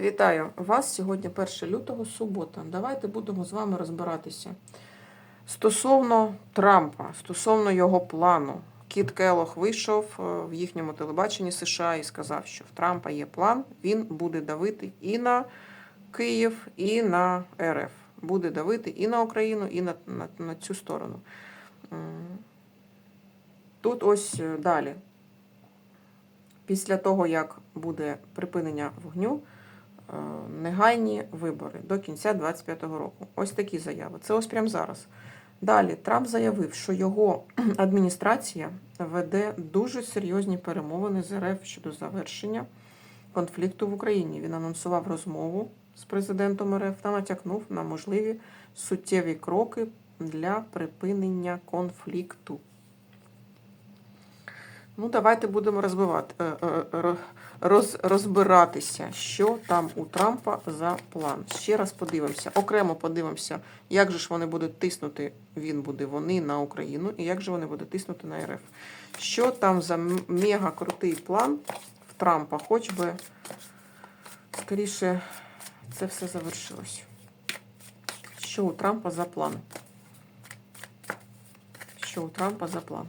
Вітаю вас сьогодні 1 лютого, субота. Давайте будемо з вами розбиратися. Стосовно Трампа, стосовно його плану. Кіт Келох вийшов е, в їхньому телебаченні США і сказав, що в Трампа є план, він буде давити і на Київ, і на РФ. Буде давити і на Україну, і на, на, на цю сторону. Тут ось е, далі. Після того, як буде припинення вогню, негайні вибори до кінця 2025 року. Ось такі заяви. Це ось прямо зараз. Далі Трамп заявив, що його адміністрація веде дуже серйозні перемовини з РФ щодо завершення конфлікту в Україні. Він анонсував розмову з президентом РФ та натякнув на можливі суттєві кроки для припинення конфлікту. Ну, давайте будемо розбивати, е, е, ро- роз, розбиратися, що там у Трампа за план. Ще раз подивимося, окремо подивимося, як же ж вони будуть тиснути, він буде вони на Україну, і як же вони будуть тиснути на РФ. Що там за мега крутий план в Трампа, хоч би скоріше це все завершилось. Що у Трампа за план? Що у Трампа за план?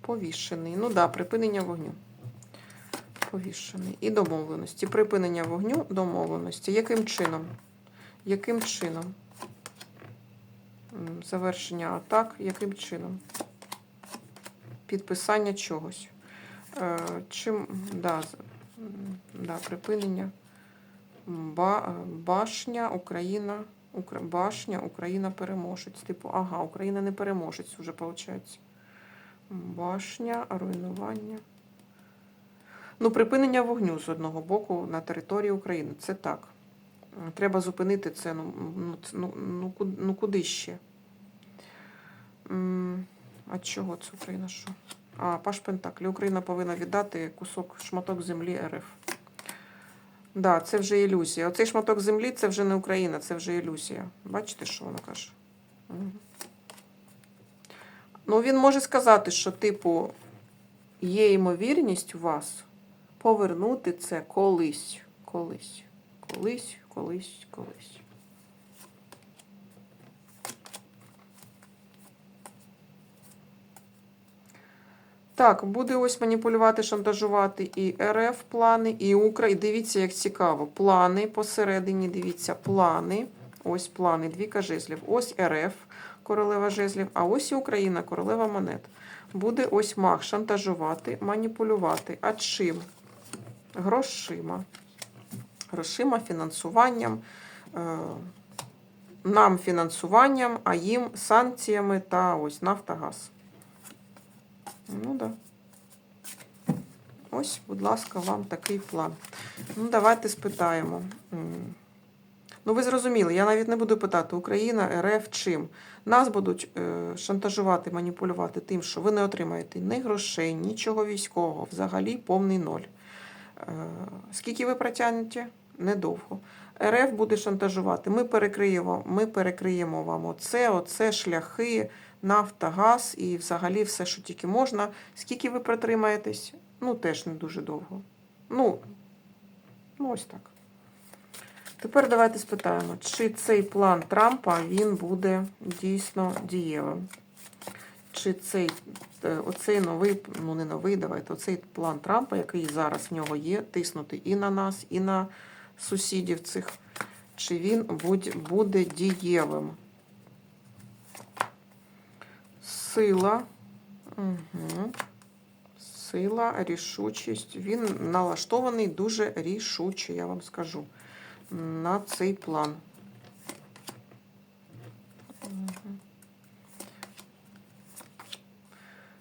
Повішений. Ну да, припинення вогню. Повішений. І домовленості. Припинення вогню, домовленості. Яким чином? Яким чином? Завершення атак. Яким чином? Підписання чогось. Е, Чим, да, да, припинення. Ба, башня, Україна, Укра, башня, Україна переможець. Типу, ага, Україна не переможець вже, виходить. Башня, руйнування. Ну, припинення вогню з одного боку на території України. Це так. Треба зупинити це. Ну, ну, ну, ну, куди, ну ще? А чого це Україна? Що? А, Паш Пентаклі. Україна повинна віддати кусок шматок землі РФ. Да, це вже ілюзія. Оцей шматок землі це вже не Україна, це вже ілюзія. Бачите, що вона каже? Мгм. Ну, він може сказати, що, типу, є ймовірність у вас повернути це колись. Колись. Колись, колись, колись. Так, буде ось маніпулювати, шантажувати і РФ плани, і Україна. Дивіться, як цікаво. Плани посередині, дивіться, плани. Ось плани, двіка жезлів. Ось РФ, королева жезлів, а ось і Україна, королева монет. Буде ось маг шантажувати, маніпулювати. А чим? Грошима. Грошима, фінансуванням, е, нам фінансуванням, а їм санкціями та ось Нафтогаз. Ну да. Ось, будь ласка, вам такий план. Ну, давайте спитаємо. Ну, ви зрозуміли, я навіть не буду питати, Україна, РФ чим. Нас будуть е, шантажувати, маніпулювати тим, що ви не отримаєте ні грошей, нічого військового, взагалі повний ноль. Е, скільки ви протягнете? Недовго. РФ буде шантажувати. Ми перекриємо, ми перекриємо вам оце, оце шляхи, нафта, газ і взагалі все, що тільки можна. Скільки ви протримаєтесь? Ну, теж не дуже довго. Ну, ну ось так. Тепер давайте спитаємо, чи цей план Трампа він буде дійсно дієвим. Чи цей е, оцей новий, ну не новий, давайте, оцей план Трампа, який зараз в нього є, тиснути і на нас, і на сусідів цих, чи він буде дієвим? Сила. Угу. Сила, рішучість. Він налаштований дуже рішуче, я вам скажу, на цей план.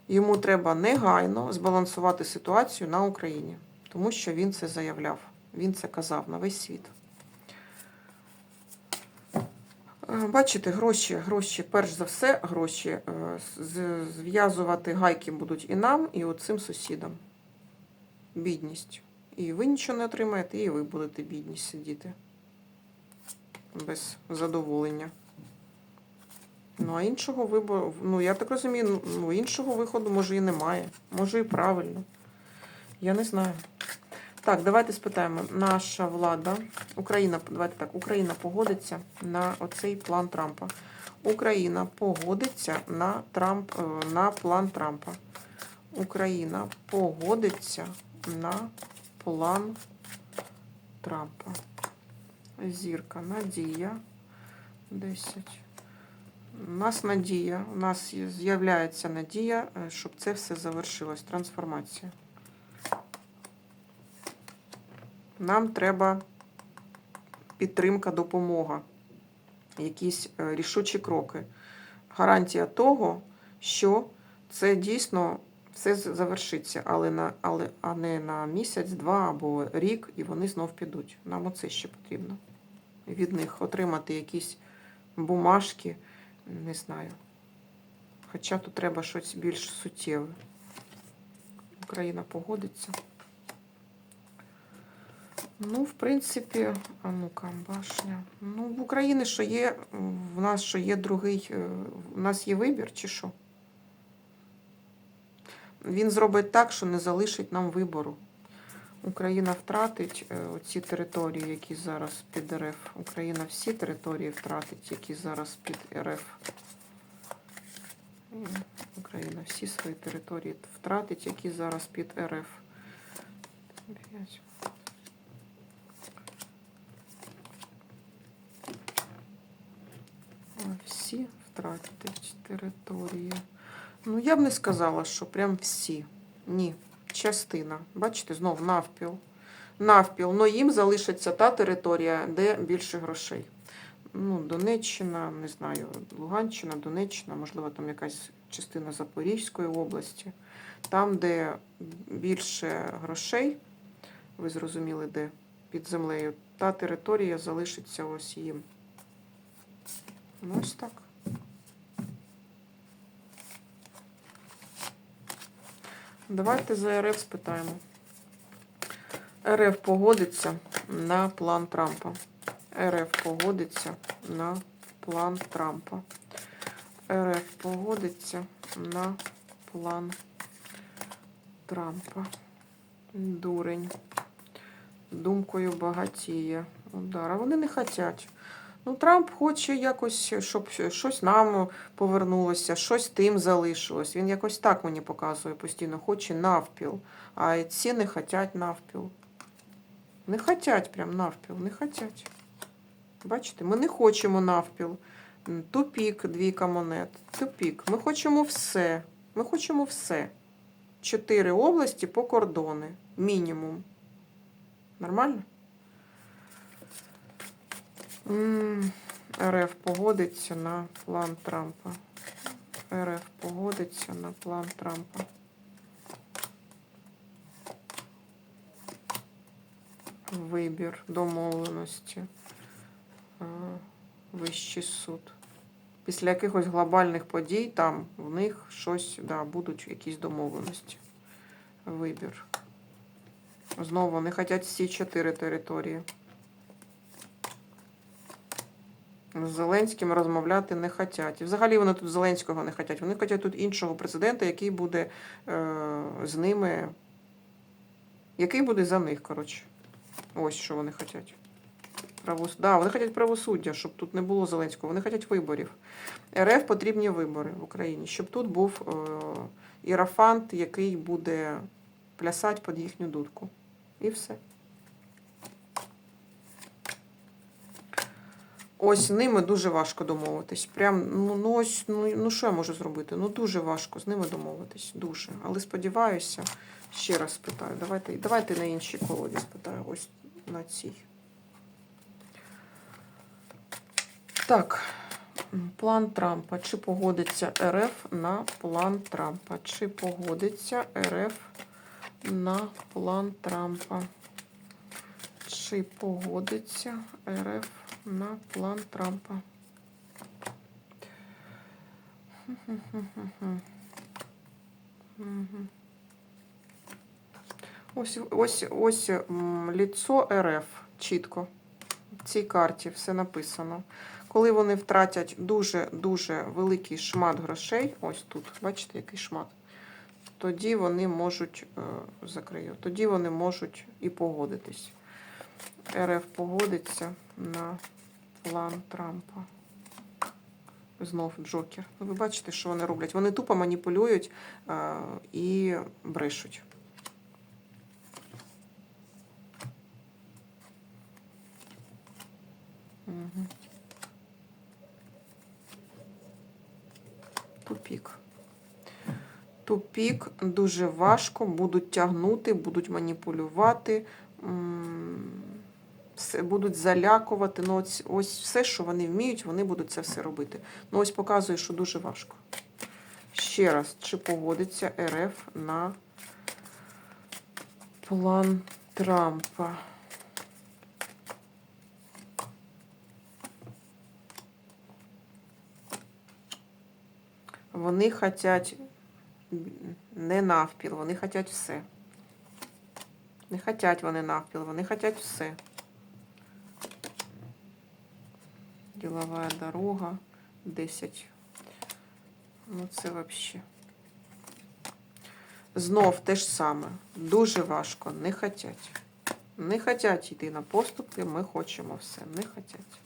Йому треба негайно збалансувати ситуацію на Україні, тому що він це заявляв, він це казав на весь світ. Е, Бачите, гроші, гроші, перш за все, гроші е, зв'язувати гайки будуть і нам, і оцим сусідам. Бідність. І ви нічого не отримаєте, і ви будете бідність сидіти. Без задоволення. Ну, а іншого вибору, ну я так розумію, ну іншого виходу може і немає. Може і правильно. Я не знаю. Так, давайте спитаємо. Наша влада, Україна, давайте так, Україна погодиться на оцей план Трампа. Україна погодиться на Трамп, е, на план Трампа. Україна погодиться на план Трампа. Зірка, надія. 10. У нас надія, у нас з'являється надія, е, щоб це все завершилось. Трансформація. Нам треба підтримка, допомога, якісь е, рішучі кроки. Гарантія того, що це дійсно все завершиться, але на, але, а не на місяць, два або рік, і вони знов підуть. Нам оце ще потрібно. Від них отримати якісь бумажки, не знаю. Хоча тут треба щось більш суттєве. Україна погодиться. Ну, в принципі, а ну-ка, башня. Ну, в Україні що є, в нас що є другий, е, в нас є вибір, чи що? Він зробить так, що не залишить нам вибору. Україна втратить е, оці території, які зараз під РФ. Україна всі території втратить, які зараз під РФ. Україна всі свої території втратить, які зараз під РФ. Всі втратять території. Ну, я б не сказала, що прям всі. Ні, частина. Бачите, знов навпіл. Навпіл. Ну їм залишиться та територія, де більше грошей. Ну, Донеччина, не знаю, Луганщина, Донеччина, можливо, там якась частина Запорізької області. Там, де більше грошей, ви зрозуміли, де під землею, та територія залишиться ось їм. Ну, ось так. Давайте за РФ спитаємо. РФ погодиться на план Трампа. РФ погодиться на план Трампа. РФ погодиться на план Трампа. Дурень. Думкою багатіє. Удар. А вони не хочуть. Ну, Трамп хоче якось, щоб щось нам повернулося, щось тим залишилось. Він якось так мені показує постійно, хоче навпіл. А ці не хочуть навпіл. Не хочуть прям навпіл, не хочуть. Бачите, ми не хочемо навпіл. Тупік, двійка монет. Тупік. Ми хочемо все. Ми хочемо все. Чотири області по кордони. Мінімум. Нормально? РФ погодиться на план Трампа. РФ погодиться на план Трампа. Вибір домовленості. Вищий суд. Після якихось глобальних подій там в них щось, да, будуть якісь домовленості. Вибір. Знову вони хочуть всі чотири території. З Зеленським розмовляти не хочуть. І взагалі вони тут Зеленського не хочуть. Вони хочуть тут іншого президента, який буде е, з ними. Який буде за них, коротше. Ось що вони хочуть. Правос... Да, вони хочуть правосуддя, щоб тут не було Зеленського. Вони хочуть виборів. РФ потрібні вибори в Україні, щоб тут був е, ірафант, який буде плясати під їхню дудку. І все. Ось ними дуже важко домовитись. Прям, ну, ну ось, ну, ну що я можу зробити? Ну дуже важко з ними домовитись. Дуже. Але сподіваюся, ще раз спитаю. Давайте, давайте на іншій колоді спитаю. Ось на цій. Так. План Трампа. Чи погодиться РФ на план Трампа? Чи погодиться РФ на план Трампа? Чи погодиться РФ на план Трампа? Ось, ось, ось ліцо РФ чітко. В цій карті все написано. Коли вони втратять дуже-дуже великий шмат грошей, ось тут, бачите, який шмат. тоді вони можуть е, закрию, тоді вони можуть і погодитись. РФ погодиться на план Трампа. Знов Джокер. Ну, ви бачите, що вони роблять? Вони тупо маніпулюють е, і брешуть. Тупік. Тупік дуже важко, будуть тягнути, будуть маніпулювати, будуть залякувати. Ну, ось, все, що вони вміють, вони будуть це все робити. Ну, ось показує, що дуже важко. Ще раз, чи погодиться РФ на план Трампа? Вони хочуть не навпіл, вони хочуть все. Не хочуть вони навпіл, вони хочуть все. Ділова дорога, 10. Ну, це взагалі. Знов те ж саме. Дуже важко. Не хочуть. Не хочуть йти на поступки, ми хочемо все. Не хочуть.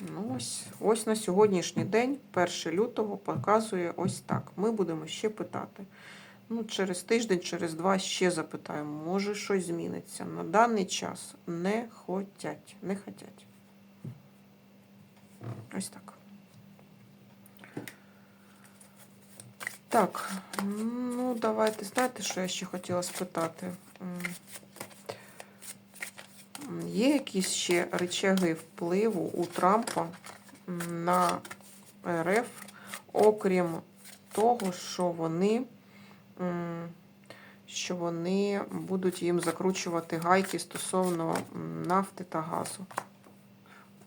Ну, ось, ось на сьогоднішній день, 1 лютого, показує ось так. Ми будемо ще питати. Ну, через тиждень, через два ще запитаємо, може щось зміниться. На даний час не хотять. Не хотять. Ось так. Так, ну давайте, знаєте, що я ще хотіла спитати? Є якісь ще речаги впливу у Трампа на РФ, окрім того, що вони, що вони будуть їм закручувати гайки стосовно нафти та газу.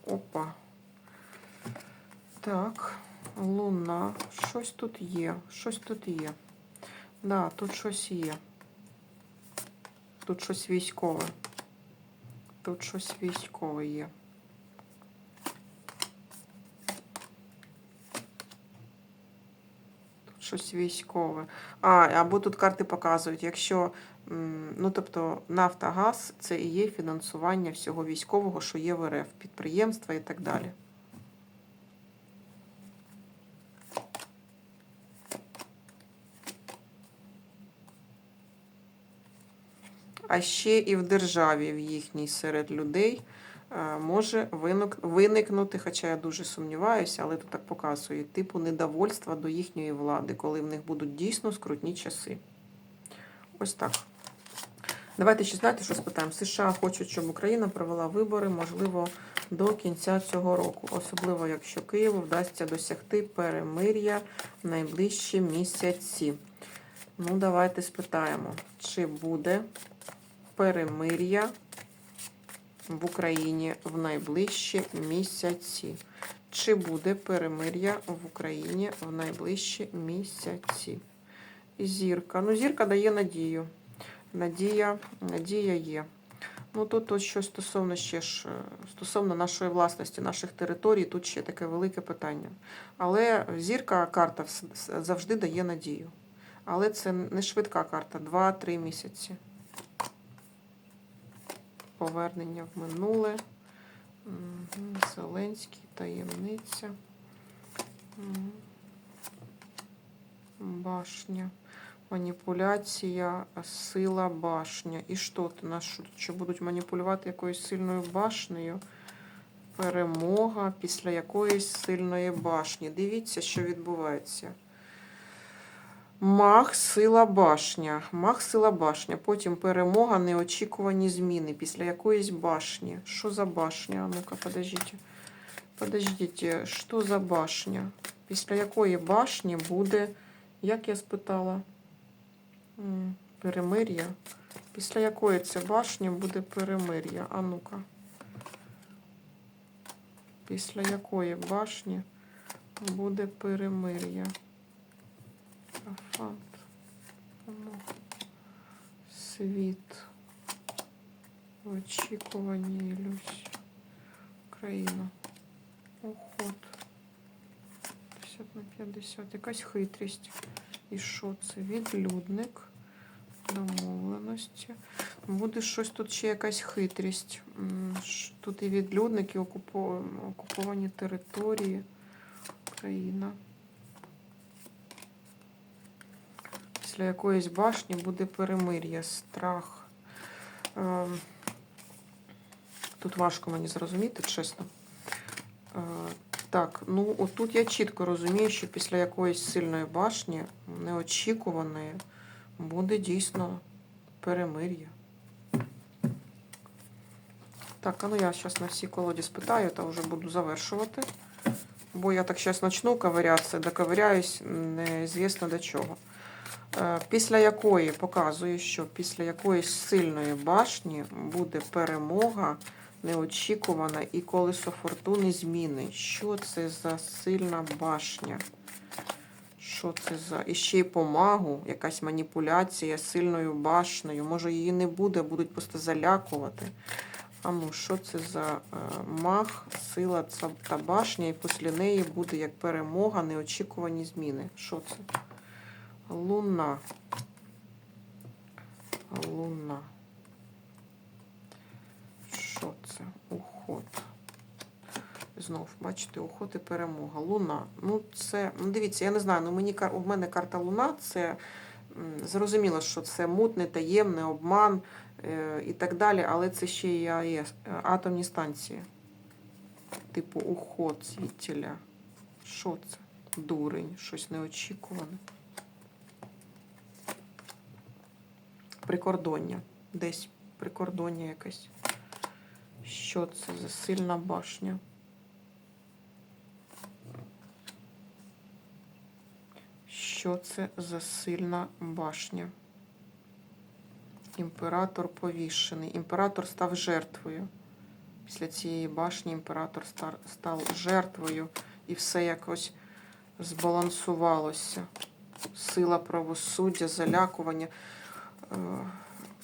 Опа. Так, луна. Щось тут є. Щось тут є. Да, тут щось є. Тут щось військове. Тут щось військове є. Тут щось військове. А, або тут карти показують, якщо, ну тобто, нафта, газ це і є фінансування всього військового, що є в РФ, підприємства і так далі. А ще і в державі, в їхній серед людей е, може виникнути, хоча я дуже сумніваюся, але тут так показує, типу недовольства до їхньої влади, коли в них будуть дійсно скрутні часи. Ось так. Давайте ще знаєте, що спитаємо. США хочуть, щоб Україна провела вибори, можливо, до кінця цього року, особливо якщо Києву вдасться досягти перемир'я в найближчі місяці. Ну, давайте спитаємо, чи буде перемир'я в Україні в найближчі місяці. Чи буде перемир'я в Україні в найближчі місяці? Зірка. Ну, зірка дає надію. Надія, надія є. Ну, тут ось що стосовно ще ж, е, стосовно нашої власності, наших територій, тут ще таке велике питання. Але зірка карта завжди дає надію. Але це не швидка карта, 2-3 місяці повернення в минуле. Зеленський, таємниця. Башня. Маніпуляція, сила башня. І що нас що будуть маніпулювати якоюсь сильною башнею? Перемога після якоїсь сильної башні. Дивіться, що відбувається. Мах, сила башня. Мах, сила башня. Потім перемога, неочікувані зміни. Після якоїсь башні. Що за башня? Ну-ка, подождіть. Подождіть, що за башня? Після якої башні буде, як я спитала? Перемир'я. Після якої це башні буде перемир'я? А ну-ка. Після якої башні буде перемир'я? Ну, Світ. В очікуванні ілюзій. Україна. Уход. 50 на 50. Якась хитрість. І що це? Відлюдник. Домовленості. Буде щось тут ще якась хитрість. Тут і відлюдники, окупо- окуповані території. Україна. Після якоїсь башні буде перемир'я, страх. Ем, Тут важко мені зрозуміти, чесно. Е, Так, ну отут я чітко розумію, що після якоїсь сильної башні, неочікуваної, буде дійсно перемир'я. Так, а ну я зараз на всі колоді спитаю та вже буду завершувати. Бо я так зараз почну ковирятися, доковиряюсь незвісно до чого. Е, Після якої показує, що після якоїсь сильної башні буде перемога неочікувана і колесо фортуни зміни. Що це за сильна башня? Що це за. І ще й помагу, якась маніпуляція сильною башнею. Може її не буде, будуть просто залякувати. А ну, що це за е, маг, сила та башня, і після неї буде як перемога, неочікувані зміни. Що це? Луна. Луна. Що це? Уход. Знов, бачите, уход і перемога. Луна. Ну, це. Ну, дивіться, я не знаю, ну мені у мене карта Луна це зрозуміло, що це мутне, таємне, обман е, і так далі, але це ще і АЕС, е, атомні станції. Типу уход звідтіля. Що це? Дурень, щось неочікуване. Прикордоння. Десь прикордоння якесь. Що це за сильна башня? Що це за сильна башня? Імператор повішений. Імператор став жертвою. Після цієї башні імператор став жертвою і все якось збалансувалося. Сила правосуддя, залякування. Е,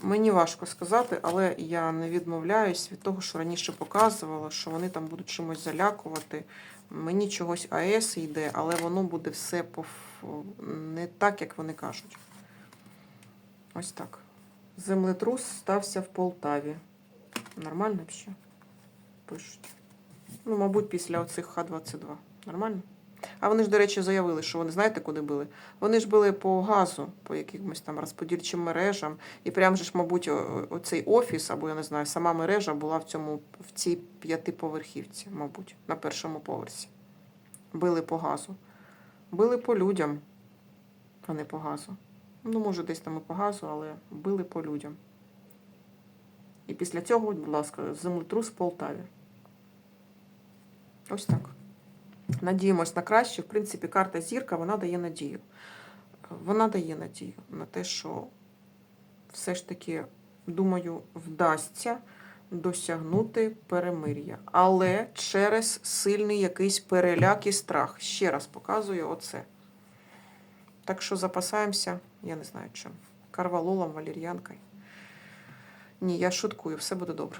Мені важко сказати, але я не відмовляюсь від того, що раніше показувала, що вони там будуть чимось залякувати. Мені чогось АЕС йде, але воно буде все по не так, як вони кажуть. Ось так. Землетрус стався в Полтаві. Нормально ще? Пишуть. Ну, мабуть, після оцих Х-22. Нормально? А вони ж, до речі, заявили, що вони знаєте, куди били? Вони ж били по газу, по якимось там розподільчим мережам. І прям же ж, мабуть, оцей офіс, або я не знаю, сама мережа була в цьому в цій п'ятиповерхівці, мабуть, на першому поверсі. Били по газу. Били по людям, а не по газу. Ну, може, десь там і по газу, але били по людям. І після цього, будь ласка, землетрус в Полтаві. Ось так. Надіємось на краще. В принципі, карта зірка вона дає надію. Вона дає надію на те, що все ж таки, думаю, вдасться досягнути перемир'я. Але через сильний якийсь переляк і страх. Ще раз показую оце. Так що запасаємося, я не знаю чим. Карвалолом, валір'янкою. Ні, я шуткую, все буде добре.